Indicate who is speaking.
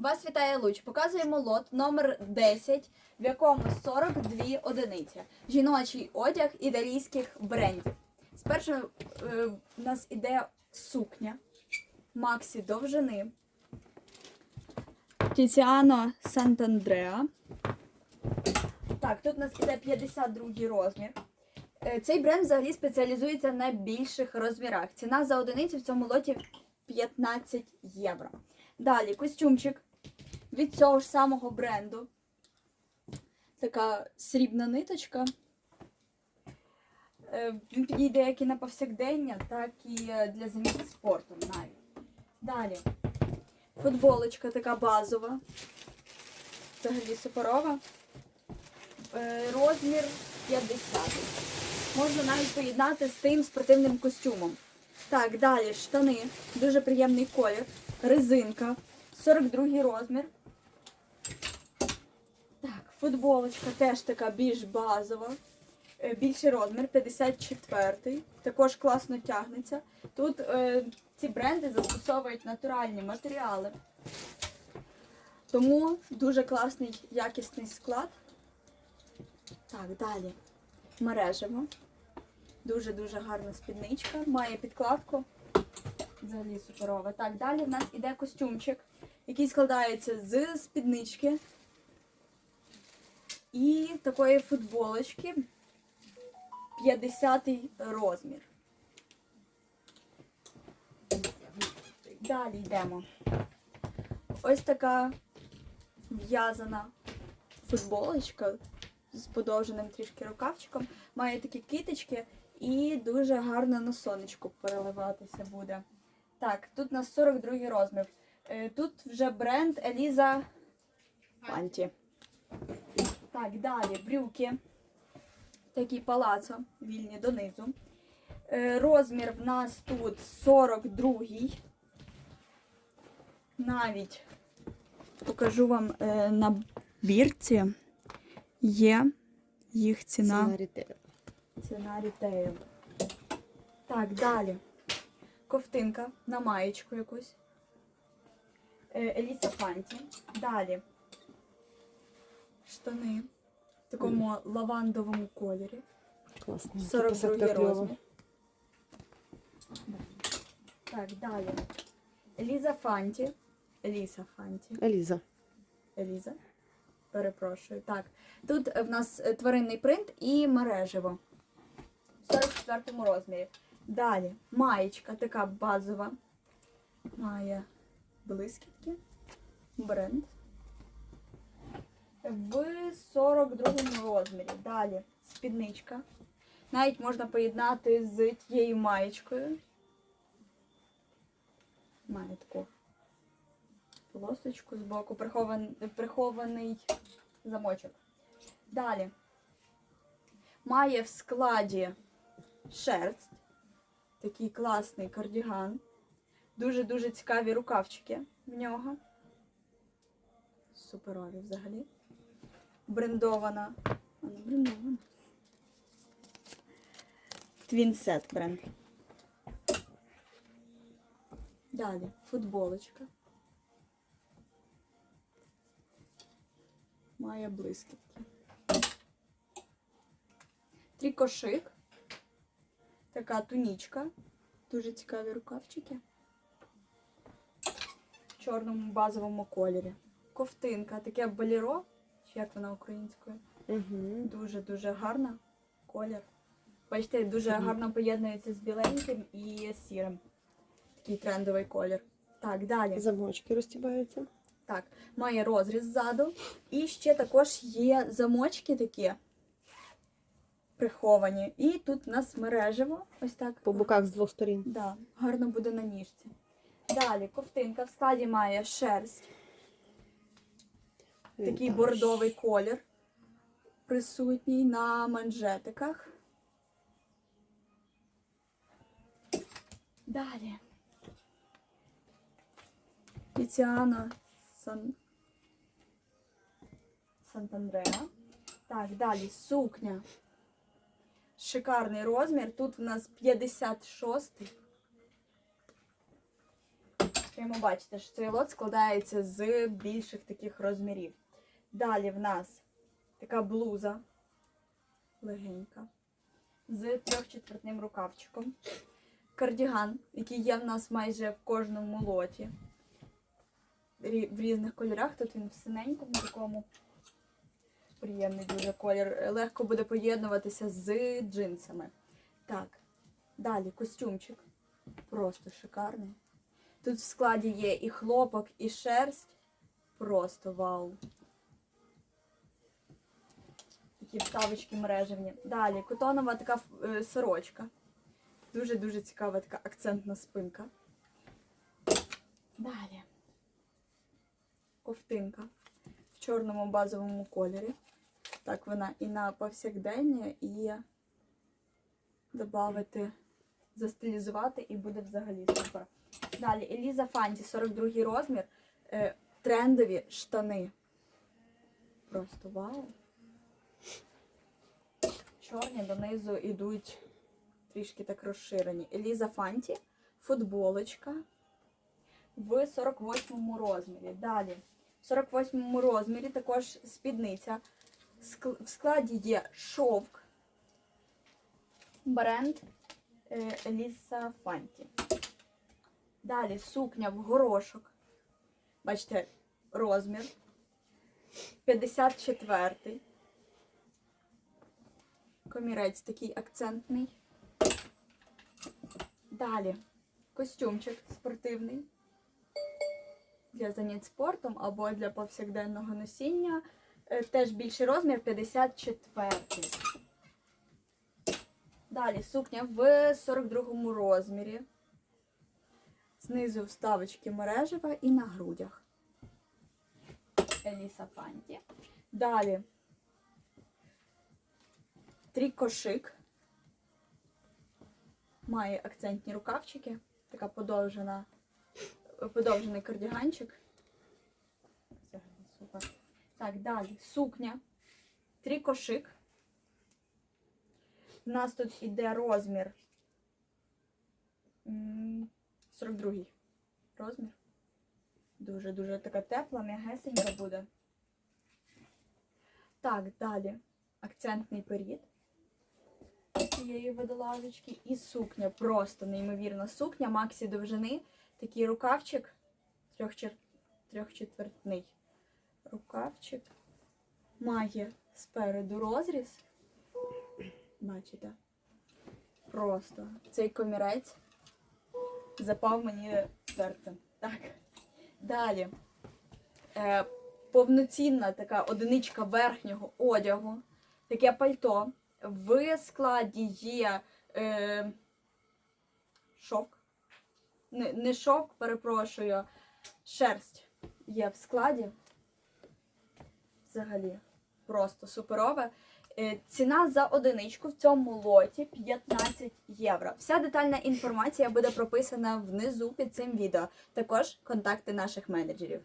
Speaker 1: Вас вітає Луч. Показуємо лот номер 10, в якому 42 одиниці. Жіночий одяг італійських брендів. Спершу е, в нас іде сукня Максі довжини. Тіціано Сантандреа. Так, тут у нас іде 52 розмір. Е, Цей бренд взагалі спеціалізується на більших розмірах. Ціна за одиницю в цьому лоті 15 євро. Далі костюмчик від цього ж самого бренду. Така срібна ниточка. Е, Він підійде як і на повсякдення, так і е, для занять спортом навіть. Далі. Футболочка така базова. Взагалі суперова. Е, Розмір 50. Можна навіть поєднати з тим спортивним костюмом. Так, далі штани. Дуже приємний колір. Резинка. 42 розмір. Футболочка теж така більш базова. Е, Більший розмір, 54-й. Також класно тягнеться. Тут е, ці бренди застосовують натуральні матеріали. Тому дуже класний якісний склад. Так, далі. Мережево. Дуже-дуже гарна спідничка. Має підкладку. Взагалі суперова. Так, далі в нас іде костюмчик, який складається з спіднички і такої футболочки 50 розмір. Далі йдемо. Ось така в'язана футболочка з подовженим трішки рукавчиком. Має такі китички і дуже гарно на сонечку переливатися буде. Так, тут у нас 42 розмір. Е, Тут вже бренд Еліза Фанті. Так, далі брюки. Такі палацо, вільні донизу. Е, Розмір в нас тут 42. Навіть покажу вам е, на бірці. Є їх ціна.
Speaker 2: Ціна рітейл.
Speaker 1: Ціна рітейл. Так, далі. Ковтинка на маєчку якусь. Е, Еліса Фанті. Далі. Штани в такому лавандовому кольорі.
Speaker 2: Класно.
Speaker 1: 42
Speaker 2: Типу,
Speaker 1: розмір. Так, далі. Еліза Фанті. Еліса Фанті.
Speaker 2: Еліза.
Speaker 1: Еліза. Перепрошую. Так. Тут в нас е, тваринний принт і мережево. В 44 розмірі. Далі. Маєчка така базова. Має блискітки. Бренд. В 42 розмірі. Далі. Спідничка. Навіть можна поєднати з тією маєчкою. Має таку полосочку з боку, прихований, прихований замочок. Далі. Має в складі шерсть. Такий класний кардіган. Дуже-дуже цікаві рукавчики в нього. Суперові взагалі. Брендована. А не брендована. Твінсет бренд. Далі футболочка. Має блискітки. Трікошик. Така тунічка. Дуже цікаві рукавчики. В чорному базовому кольорі. Ковтинка, таке боліро, чи як вона українською.
Speaker 2: Угу.
Speaker 1: Дуже-дуже гарна колір. Бачите, дуже
Speaker 2: Мгм.
Speaker 1: гарно поєднується з біленьким і сірим. Такий трендовий колір. Так, далі.
Speaker 2: Замочки розтібаються.
Speaker 1: Так, має розріз ззаду. І ще також є замочки такі приховані. І тут у нас мережево. Ось так.
Speaker 2: По боках з двох сторін.
Speaker 1: Да, гарно буде на ніжці. Далі ковтинка в складі має шерсть. Такий бордовий колір. Присутній на манжетиках. Далі. Тіціана Сан... Сантандреа. Так, далі сукня. Шикарний розмір. Тут у нас 56 Продовжуємо бачити, що цей лот складається з більших таких розмірів. Далі в нас така блуза легенька з трьохчетвертним рукавчиком. Кардіган, який є в нас майже в кожному лоті. В різних кольорах. Тут він в синенькому такому. Приємний дуже колір. Легко буде поєднуватися з джинсами. Так, далі костюмчик. Просто шикарний. Тут в складі є і хлопок, і шерсть. Просто вау. Такі вставочки мережевні. Далі котонова така е, сорочка. Дуже-дуже цікава така акцентна спинка. Далі. Ковтинка в чорному базовому кольорі. Так, вона і на повсякдення, і додати, застилізувати, і буде взагалі супер. Далі Еліза Фанті, 42 розмір. Е, трендові штани. Просто вау. Чорні донизу йдуть трішки так розширені. Еліза Фанті, футболочка в 48 розмірі. Далі, в 48 розмірі також спідниця. В складі є шовк. Бренд е, Еліса Фанті. Далі сукня в горошок. Бачите, розмір. 54. Комірець такий акцентний. Далі костюмчик спортивний. Для занять спортом або для повсякденного носіння. Е, Теж більший розмір 54. Далі сукня в 42 розмірі. Знизу вставочки мережева і на грудях. Еліса Фанті. Далі трікошик. Має акцентні рукавчики. Така подовжена, подовжений кардіганчик. Супер. Так, далі сукня. Трікошик. У нас тут іде розмір. м, 42 розмір. Дуже-дуже така тепла, м'ягесенька буде. Так, далі. Акцентний перід цієї водолазочки. І сукня. Просто неймовірна сукня. Максі довжини. Такий рукавчик. Трьохчетвертний рукавчик. Має спереду розріз. Бачите? Просто цей комірець запав мені серцем. Так. Далі. Е, повноцінна така одиничка верхнього одягу. Таке пальто. В складі є е, шовк. Не, не шовк, перепрошую, шерсть є в складі. Взагалі, просто суперове. Ціна за одиничку в цьому лоті 15 євро. Вся детальна інформація буде прописана внизу під цим відео. Також контакти наших менеджерів.